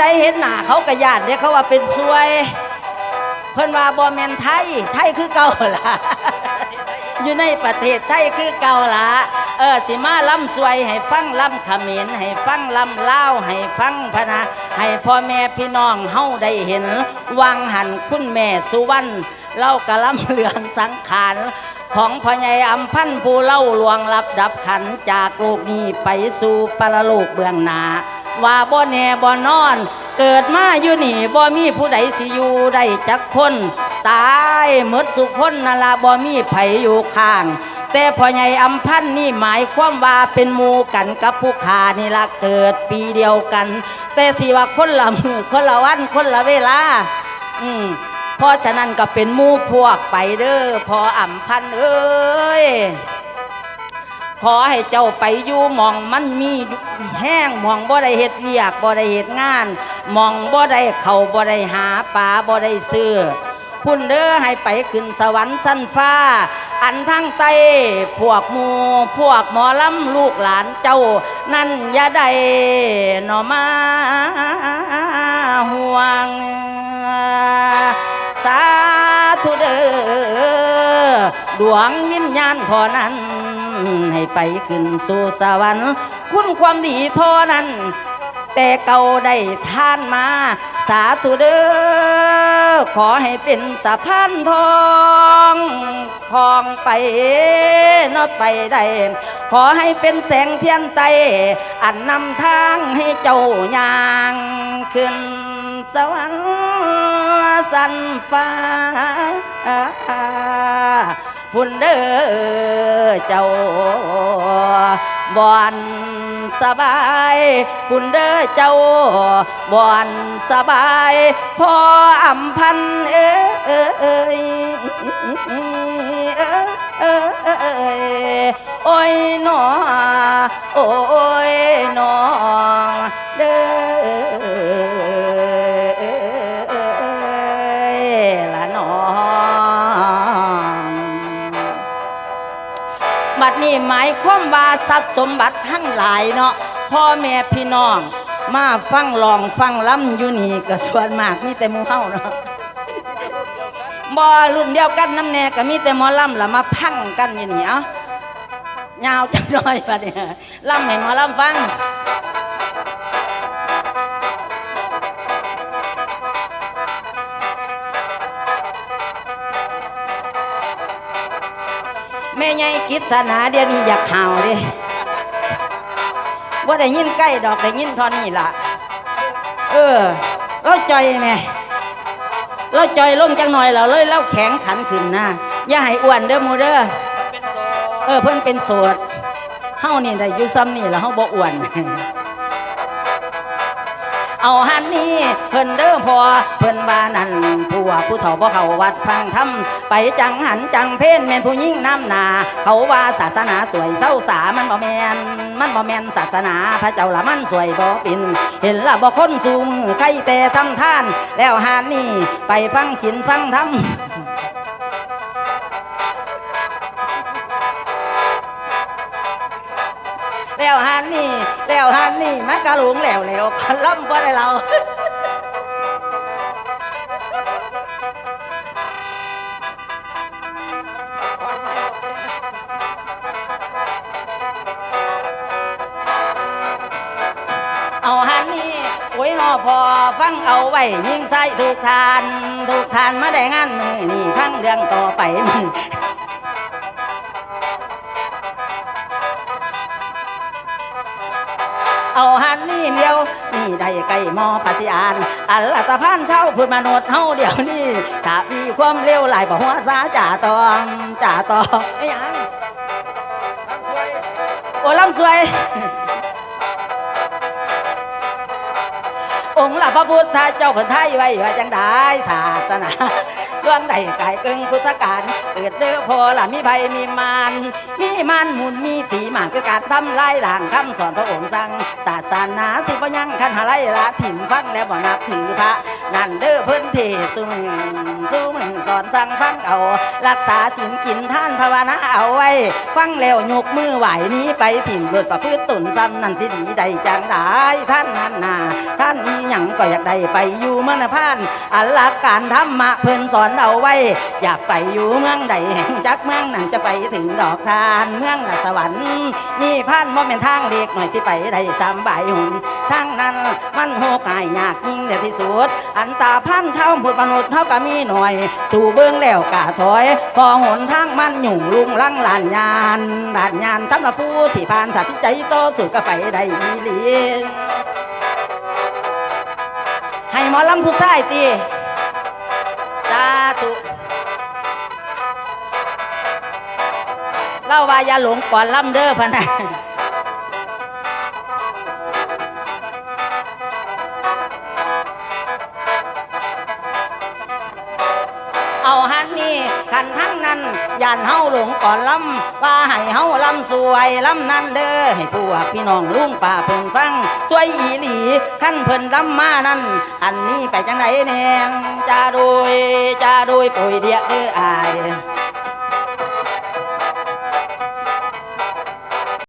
ใดเห็นหน้าเขากระยานเนี่ยเขาว่าเป็นซวยเพิ่นว่าบ่แมนไทย ไทยคือเก่าล่ะ อยู่ในประเทศไทยคือเก่าละเออสิมาล่ำสวยให้ฟังล่ำเขมรให้ฟังล่ำเล่าให้ฟังพนะให้พ่อแม่พี่น้องเฮาได้เห็นวางหันคุณแม่สุวรรณเล่ากะล่ำเลือนสังขารของพ่อใหญ่อำพันธ์ผู้เล่าลวงลับดับขันจากโลกนี้ไปสู่ปรโลกเบื้องหน้า ว่าบ่แน่บ่นอน เกิดมาอยู่นี่บ่มีผู้ใดสิอยู่ได้จักคน ตายหมดสุคนนั่นละบ่มีไผอยู่ข้าง แต่พ่อใหญ่อำพันนี่หมายความว่าเป็นหมู่กันกับผู้ขานี่ละเกิดปีเดียวกัน แต่สิว่าคนละมือคนละวันคนละเวลา อืมเพราะฉะนั้นก็เป็นหมู่พวกไปเด้อพออำพันเอ้ย ขอให้เจ้าไปอยู่มองมันมีแห้งมองบ่ได้เฮ็ดเวียกบ่ได้เฮ็ดงานมองบ่ได้เข้าบ่ได้หาปลาบ่ได้ซื้อพุ่นเด้อให้ไปขึ้นสวรรค์สั้นฟ้า อันทั้งไตพวกมูพวกหมอลำลูกหลานเจ้า นั่นอย่าได้หนอมาห่วง สาธุเด้อดวงวิญญาณพอนั้น ให้ไปขึ้นสู่สวรรค์คุณความดีเท่านั้น แต่เก่าได้ทานมา สาธุเด้อขอให้เป็นสะพานทองทองไปนอไปได้ขอให้เป็นแสงเทียนไตอันนำทางให้เจ้าย่างขึ้นสวรรค์สันฟ้า พุ่นเด้อเจ้าบอนสบายพุ่นเด้อเจ้าบอนสบายพออำพันเอ้ยเอ้ยโอ้ยหนอโอ้ ดนี้หมายความว่าทรัพย์สมบัติทั้งหลายเนาะพ่อแม่พี่น้อง มาฟังลองฟังล้ำอยู่นี่ก็ส่วนมากมีแต่หมูเฮาเนาะบ่รุ่นเดียวกันน้ำแน่ก็มีแต่หมอล้ำละมาพังกันอยู่นี่เอ้ายาวจังน้อยบัดนี้ล้ำให้หมอล้ำฟัง แม่ใหญ่กิจสนาเดี๋ยวนี้อยากข่าวดิว่าได้ยินใกล้ดอกได้ยินเทอนนี่ล่ะ เออ เราจอยแม่เราจอยลงจังหน่อยเราเลยเราแข็งขันขึ้นนะอย่าให้อ้วนเด้อมูเด้อเออเพื่อนเป็นโสดเฮานี่ได้อยู่ซ้ำนี่แล้วเฮาบ่อ้วน เอาหันนี่เพิ่นเด้อพอเพิ่นว่านั่นผู้ว่าผู้เฒ่าบ่เขาวัดฟังธรรมไปจังหันจังเพนแม่นผู้ยิ่งน้ำหนา เขาว่าศาสนาสวยเศร้าสามันบ่แมนมันบ่แมนศาสนาพระเจ้าละมันสวยบ่ปินเห็นละบ่คนสูงใครแต่ทำท่าน แล้วหันนี่ไปฟังศีลฟังธรรม แล้วหันนี่แล้วหันนี่มันกะหลงแล้วแล้วคนล่ำบ่ได้เราเอาหันนี่โอ้ยนอพอฟังเอาไว้ยิ่งใส่ถูกทานถูกทานมาได้งานมือนี่ฟังเรื่องต่อไปมึง เอาหันนี่เดียว นี่ได้ไก่หมอภาษีอานอัลลัตพานเช่าพูดมนุษย์เฮาเดี๋ยวนี้ถ้ามีความเร็วหลายบ่หัวซาจ่าตองจ่าตองไอ้ยังโอ้ลำสวยองค์ละพระพุทธเจ้าคนไทยไว้ว่าจังได้ศาสนา ดวงใดกายเกิงพุทธการเกิดเด้อพอละมีภัยมีมารมีมารมุนมีตีหมานคือการทำลายหลางคำสอนพระองค์สั่งศาสนาสิบยังคันหาไรละถิ่มฟังแล้วบ่นับถือพระ นั่นเด้อเพื้นเทสุมึงสุมึงสอนสั่งฟังเอา รักษาศีลกินท่านภาวนาเอาไว้ ฟังแล้วยกมือไหวนี้ไปถิ่มรถประพฤติตุนซ้ำนั่นสิดีใดจังได้ท่านนั่นนาท่านอีหยังก็อยากได้ไปอยู่เมื่อนพานอันหลักการธรรมะเพิ่นสอนเอาไว้ อยากไปอยู่เมืองใดแห่งจักเมืองนั้นจะไปถึงดอกทานเมืองน่ะสวรรค์นี่พานบ่เป็นทางเด็กหน่อยสิไปได้สามบายหุ่นทางนั้นมันโหกายยากยิ่งเดียที่สุดอันตาพันเช่าพุทธมนุษย์เท่าก็มีหน่อย สู่เบื้องแล้วกะถอย พอหนทางมันหยุ่งลุงลังลานยานลานยานสำหรับผู้ที่ผ่านสัตว์ใจโตสู่ก็ไปได้อีหลีให้หมอลำผู้ชายตีสา ธุเล่าว่าอย่าหลงก่อนล่ำเด้อพะนะ เอาฮันนี่ขันทั้งนั้นย่านเฮาหลงก่อนลำว่าให้เฮาลำสวยลำนั้นเด้อให้พวกพี่น้องลุงป่าเพิ่นฟังสวยอีหลีขั้นเพิ่นลำมานั้น อันนี้ไปจังไหนแนงจะโดยจะโดยปุ๋ยเดียเด้ออาย